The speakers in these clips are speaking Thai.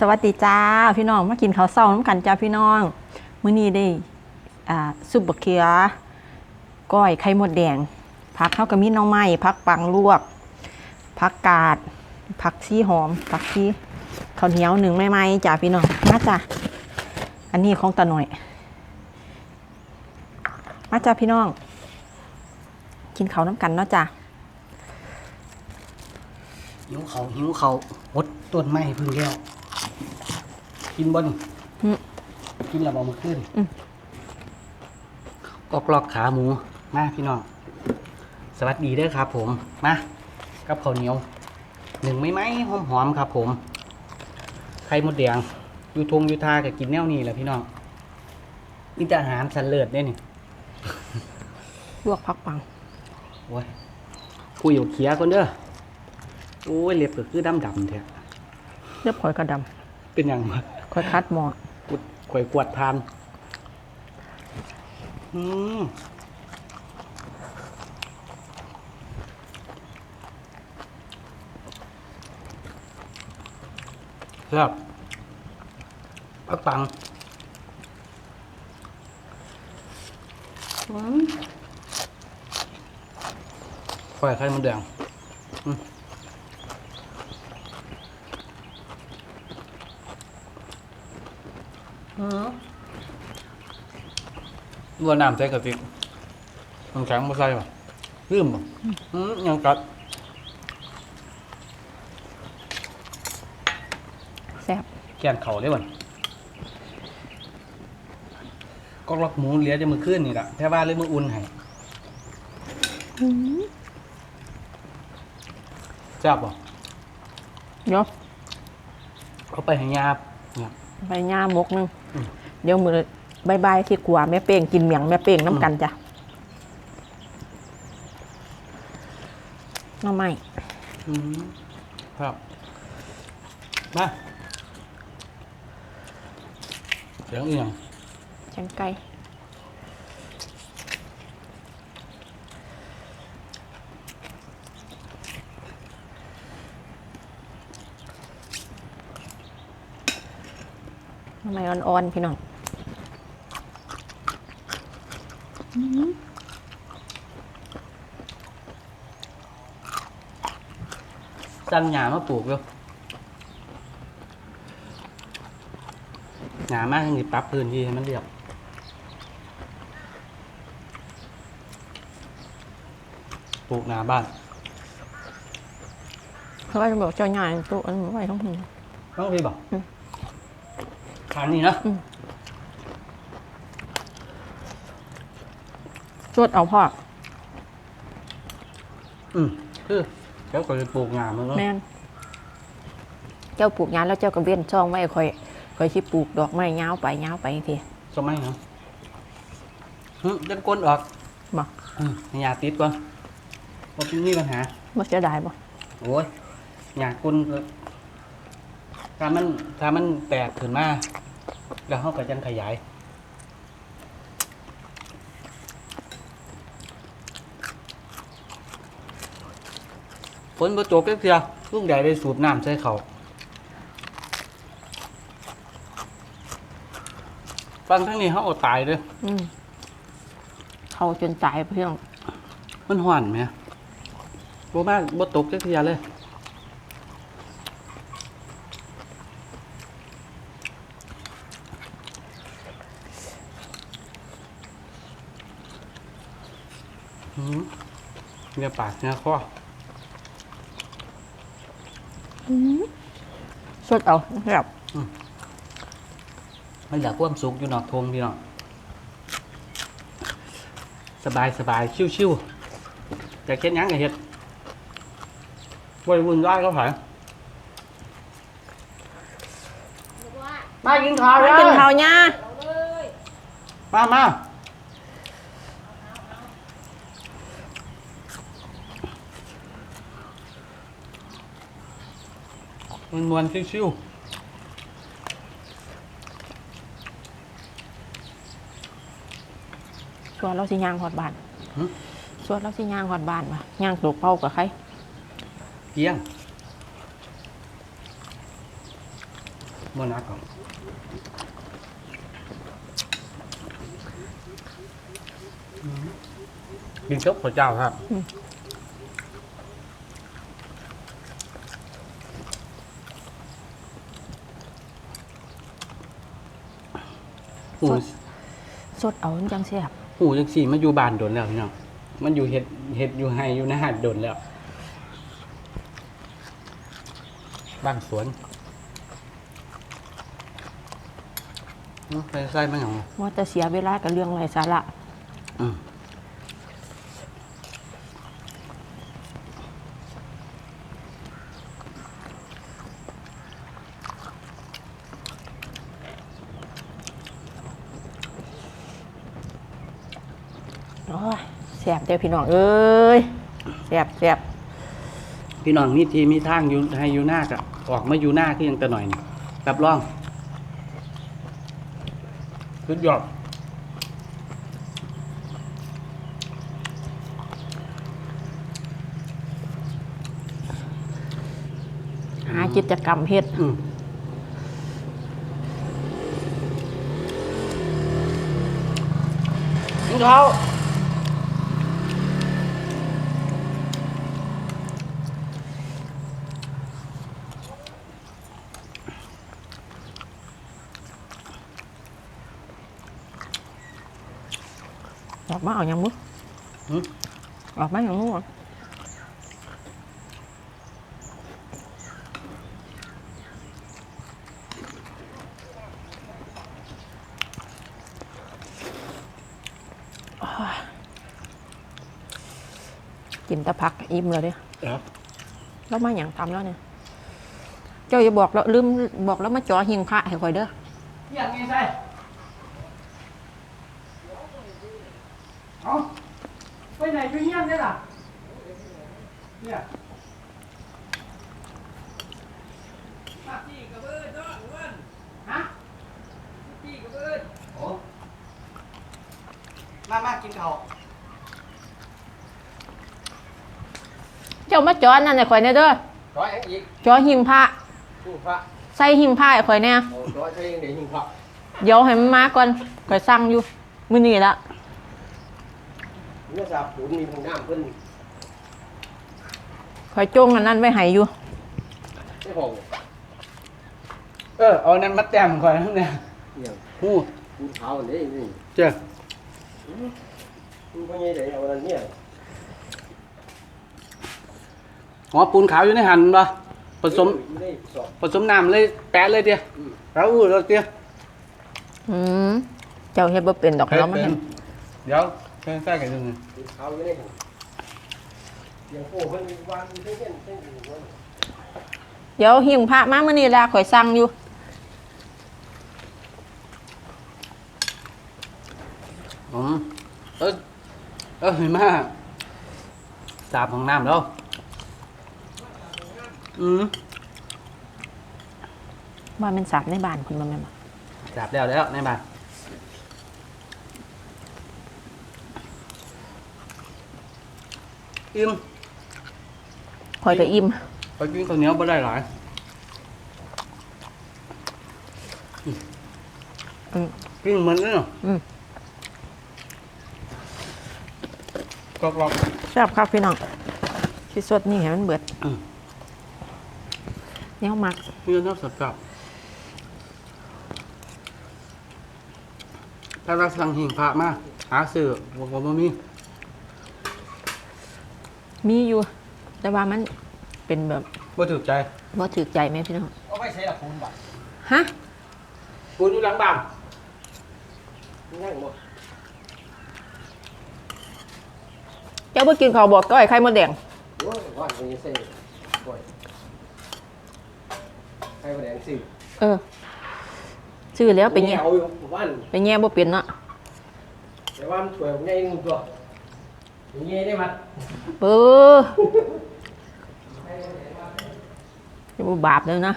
สวัสดีจ้าพี่น้องมากินข้าวเช้าน้ำกันจ้าพี่น้องมื้อนี้ได้ซุปบะเขือก้อยไข่มดแดงผักข้าวกะมีหน้องไม้ผักปังลวกผักกาดผักชีหอมผักชีข้าวเหนียวหนึ่งไม่ไหมจ้าพี่น้องมาจ้าอันนี้ของตาหน่อยมาจ้าพี่น้อง กินข้าวน้ำกันเนาะจ้าหิวเขาหิวเขาหดต้นไม้พึ่งแล้ว กินบ่นกินแล้วบ่มาขึ้นกอกลอกขาหมู มาพี่น้อง สวัสดีเด้อครับผม มา กับข้าวเหนียว หนึ่งไม่ไหมหอมหอมๆครับผม ไข่มดแดงอยู่ทงอยู่ทากับกินแนวนี้แหละพี่น้องนี่แต่อาหารสันเลิศเนี่ยนี่ลวกผักปังโอ้ยคุยอยู่เคียก่อนเด้อ โอ้ยเล็บก็คือดำดำๆแท้เรียบข่อยกระดเป็นอย่างมาำข่อยคัดหมอกุดข่อยกวดทาน อืมครับปักปังอืมข่อยไข่มันแดง อืม อืมวัวน้ำใส่กะทิน้ำแข็งมาใส่ป่ะลืมป่ะอืมยังกัดแซ่บแกนเข่าได้บ่นก็ล็อกหมูเหลี้ยจะมือขึ้นนี่แหละแค่ว่าเลยมืออุ่นให้จับป่ะเดี๋ยวเขาไปให้ยาบเนี่ยใบหญ้ามกนึงอืม เดี๋ยวมือบายบายที่กลัวแม่เป้งกินเหมียงแม่เป้งน้ำกันจ้ะหน้ำไม้อืมครับ มาเสียงเอียงแกงไก่หน้ำไม้อ่อนๆพี่น้อง สั่งหญ้ามาปลูกอยู่หญ้ามากให้ปรับพื้นที่ให้มันเรียบปลูกหน้าบ้านเขาก็จะบอกเจ้าใหญ่ตัวอันไว้ทั้งหัว ต้องพี่บอกอืม ทางนี้นะจวดเอาพ่อ อืมคือ เดี๋ยวก็จะปลูกหญ้ามันเนาะแม่นเจ้าปลูกยางแล้วเจ้าก็เบี้ยนช่องไว้คอยคอยชิปลูกดอกไม้ยาวไปยาวไปทีสมัยเนาะฮึดันก้นออกบอกอืมให้หญ้าติดก่อนว่าเป็นนี่ปัญหา บ่เสียดายบ่โอ้ยหญ้าก้นก็ถ้ามันถ้ามันแตกขึ้นมา แล้วเขาก็จังขยาย ฝนบ่ตกเพียลุงใหญ่ได้สูบน้ำใส่เขาฟังทั้งนี้เขาเอาตายเลยอืมเขาจนตายเพื่อนมันห่อนไหมบ่มาบ่ตกเพียเลยอืมเนื้อปากเนื้อคอ สดเอาแบบมันอยากความสุขอยู่นอกทงพี่น้องสบายสบายชิวชิวๆอยากเฮ็ดหยังก็เฮ็ดบ่ได้วุ่นวายก็ผ่านมากินข้าวมาแล้วกินข้าวย่ามามา มันมวนๆชิวชวนเราสิย่างหอดบ้านหึชวนเราสิย่างหอดบ้านว่ะย่างตกเป้ากับใครๆเพียงบ่นักหรอกอืมกินกับข้าวเจ้าครับ หูสดเอามันจังแซ่บหูจังสี่มันอยู่บ้านโดนแล้วพี่น้องมันอยู่เห็ดเห็ดอยู่ให้อยู่ในหาดโดนแล้วบ้านสวนอื้อไปใส่มันอย่างไรว่าแต่เสียเวลากับเรื่องไรสาระ อืม โอ้ยแซ่บเด้อพี่น้องเอ้ยแซ่บแซ่บพี่น้องมีทีมีทางอยู่ให้อยู่หน้ากับออกมาอยู่หน้าที่ยังแต่หน่อยนี่รับรองสุดยอดหากิจกรรมเฮ็ดอืมกินข้าว ออกมาเอาอย่างมุ้หืมออกมาอย่างมุ้กินแตะพักอิ่มเลยเด้ครับแล้วมาอย่างทำแล้วเนี่ย เจ้าอย่าบอกแล้วลืมบอกแล้วมาจ่อหิงพระให้คอยเด้ออยากไงใส่ เอาไปไหนไปเยี่ยมได้ล่ะเนี่ยฮะโอ้มามากินข้าวเจ้ามาจ่อนั่นให้คอยเนี่ยเด้อร้อยอีกจ่อหิงพระหิ้งพระใส่หิงพระให้คอยเนี่ยโอ้ร้อยใช้ยังเดี๋ยวหิ้งพระเดี๋ยวให้มันมาก่อนคอยสั่งอยู่มื้อนี้ละ เนื้อสาบปูนมีห้องน้ำเพิ่นคอยจงอันนั้นไว้ให้อยู่ไม่ห้องเออเอานั้นมาแต้มก่อนนะเนี่ยเนี่ยหู้ปูนขาวอันนี้นี่เจ้าปูนพวกนี้เดี๋ยวเอาอันเนี้ยอ๋อปูนขาวอยู่ในหันปะผสมอยู่ในสอบผสมน้ำเลยแปะเลยเดียวอืมแล้วอู้เราเดียวอืมเจ้าเฮ็ดบ่เป็นดอกแล้วมันเดี๋ยว ใส่ใส่กันยังไงปูนขาวอยู่ในหัวอย่างโอ้เพิ่นวางอยู่เส้นเส้นเส้นอยู่ว่าเดี๋ยวหิงพระมามื้อนี้ละคอยสั่งอยู่อืมเออเออเห็นไหมสาบของน้ำแล้วอืมว่ามันสับในบ้านคุณบ่แม่นบ่สาบแล้วแล้วในบ้าน อิ่มคอยก็อิ่มไปกินข้าวเหนียวบ่ได้หลายอืม กินเหมือนกันเนาะอืม กรอบ แซ่บครับพี่น้องที่สดนี่ให้มันเบิดอืมแนวมักๆมีน้ำสดกับถ้ารักสั่งหิ่งพระมาหาซื้อบอกว่าบ่มี มีอยู่ แต่ว่ามันเป็นแบบบ่ถูกใจบ่ถูกใจแม่พี่น้องเอาไม่ใช่ละปูนบ่ฮะปูนอยู่หลังบ้านนั่งบ่เจ้าบ่กินข้าวบอกก้อยไข่มดแดงโอ้ยว่าตรงนี้เส้นบ่อยใครมาแดงสิเออชื่อแล้วไปแง่เอาอยู่บ้านไปแง่บ่เป็นเนาะแต่ว่ามันถวยผมใหญ่หนึ่งตัว อย่างเงี้ยได้มั้ยเอออย่าบ่บาปเลยนะ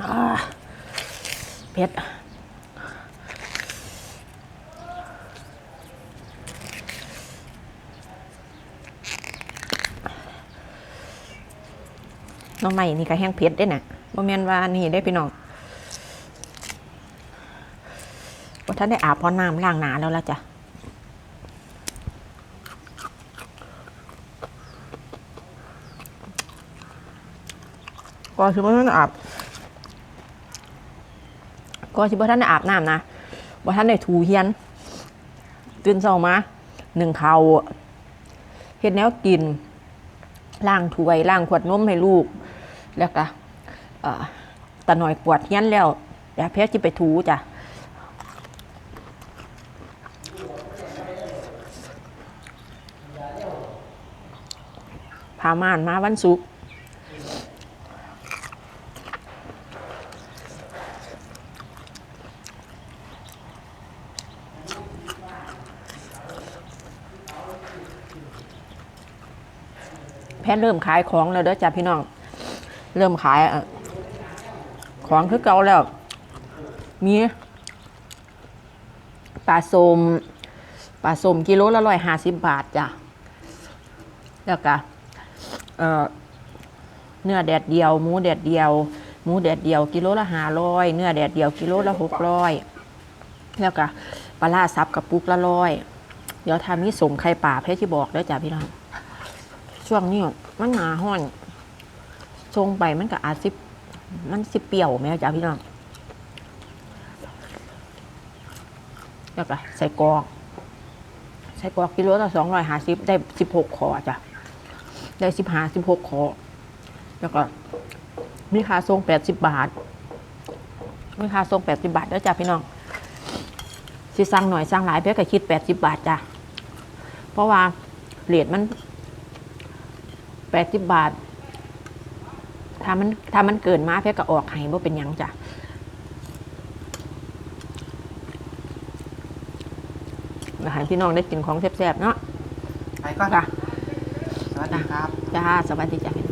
อ่าเผ็ด น้องใหม่นี่ก็แห้งเผ็ดได้น่ะบ่แม่นว่านี่ได้พี่น้องว่าท่านได้อาบพอน้ำล้างหนาแล้วล่ะจ้ะก็คือว่าท่านได้อาบก็คือว่าท่านได้อาบน้ำนะว่าท่านได้ถูเฮียน ตื่นเช้ามาหนึ่งเขาวเฮ็ดแนวกินล้างถ้วยล้างขวดนมให้ลูก แล้วก็เอ่อตาหน่อยปวดเฮียนแล้วเดี๋ยวเพชรจะไปถูจ้ะพาม่านมาวันศุกร์แพทย์เริ่มขายของแล้วเด้อจ้ะพี่น้อง เริ่มขายอของคือเก่าแล้ว มีปลาสมปลาสมกิโลละร้อยห้าสิบบาทจ้ะ แล้วก็เนื้อแดดเดียว หมูแดดเดียว หมูแดดเดียว กิโลละห้าร้อยเนื้อแดดเดียว กิโลละหกร้อยแล้วก็ปลาล่าซับกับปุกละร้อยเดี๋ยวทำมีสมไข่ป่าเพชรที่บอกเด้อจ้ะพี่น้องช่วงนี้มันหนาห้อน ชงไปมันก็อาจสิมันสิเปรี้ยวไหมจ๊ะพี่น้องแล้วก็ใส่กรอกใส่กรอกกิโลละสองร้อยห้าสิบได้สิบหกคอจ้ะได้สิบห้าสิบหกคอแล้วก็มีค่าทรงแปดสิบบาทมีค่าทรงแปดสิบาทแล้วจ้ะพี่น้องสิสั่งหน่อยสั่งหลายเพื่อก็คิดแปดสิบบาทจ้ะเพราะว่าเหรียญมันแปดสิบบาท ถ้ามันถ้ามันเกินมาเพื่อก็ออกให้บ่เป็นหยังจ้ะอาหารพี่น้องได้กินของแซ่บๆเนาะไปก่อนจ้ะสวัสดีครับ จ้า สวัสดีจ้ะพี่